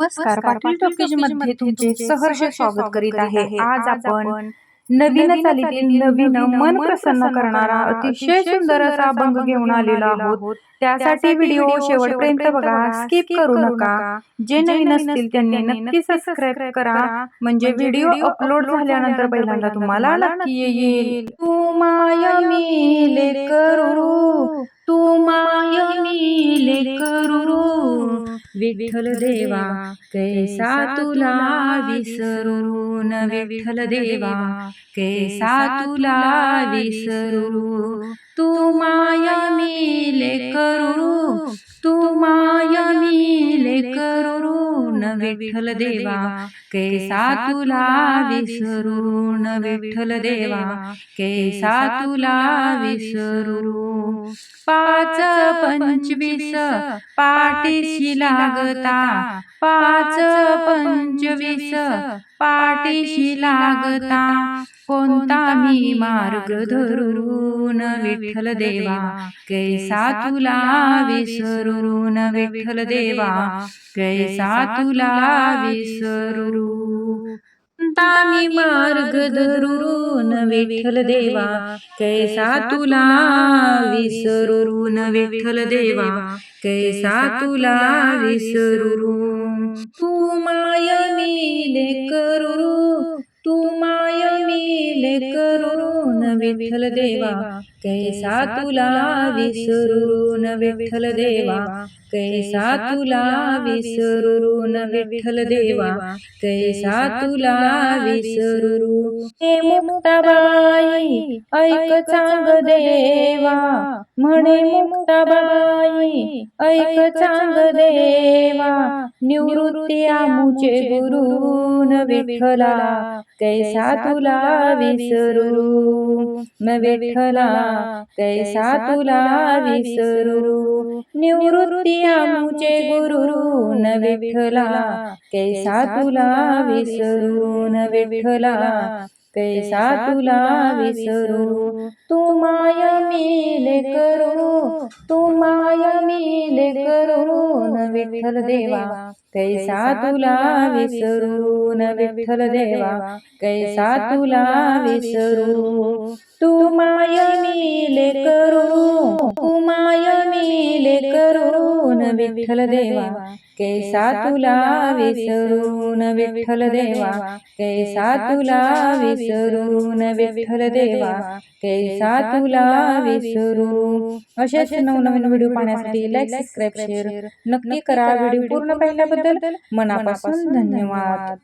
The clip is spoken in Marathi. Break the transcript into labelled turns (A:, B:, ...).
A: नमस्कार पाटील टॉकीजमध्ये तुमचे सहर्ष स्वागत करीत आहे. आज आपण नवीन चालीतील नवीन मन प्रसन्न करणारा अतिशय सुंदर असा अभंग घेऊन आलेलो आहोत. त्यासाठी व्हिडिओ शेवटपर्यंत बघा स्किप करू नका. जे नवीन असतील त्यांनी नक्की सबस्क्राईब करा. म्हणजे व्हिडिओ अपलोड झाल्यानंतर पहिल्यांदा तुम्हाला नक्की येईल. तू माया मिले करू तू माया मिले करू. विठ्ठल देवा कैसा तुला विसरून विठ्ठल देवा कैसा तुला विसरू तू माया मिले विठ्ठल देवा कैसा तुला विसरून विठ्ठल देवा कैसा तुला विसरू पाच पंचवीस पाठीशी लागता पाच पंचवीस पाठीशी लागता कोणता मी मार्ग धरून? विठ्ठल देवा कैसा तुला विसरून? विठ्ठल देवा कैसा तुला विसरू तामी मार्ग धरून? विठ्ठल देवा कैसा तुला विसरून? विठ्ठल देवा कैसा तुला विसरू तू माय विठ्ठल देवा कैसा तुला विसरून विठ्ठल देवा कैसा तुला विसरून विठ्ठल देवा कैसा तुला विसरू हे मुक्ताबाई ऐक चांग देवा. म्हणे मुक्ताबाई ऐक चांग देवा. निवृत्ती आमुचे गुरुन विठ्ठला कैसा तुला विसरू? न विठ्ठला कैसा तुला विसरू? निवृत्ती आमुचे गुरु न विठ्ठला कैसा तुला विसरू? न विठ्ठला कैसा तुला विसरू. तू माय मिले करू. तू माय मिले करून विठ्ठल देवा. कैसा तुला विसरून विठ्ठल देवा. कैसा तुला विसरू. तू माय मिले करू. तू माय मिले करून विठ्ठल देवा. कैसा तुला विसरून विठ्ठल देवा. कैसा तुला विसरून विठ्ठल देवा. कैसा तुला विसरू असेच नवनवीन व्हिडिओ पाहण्यासाठी लाईक सबस्क्राईब शेअर नक्की करा व्हिडिओ पूर्ण पाहिल्याबद्दल मनापासून धन्यवाद.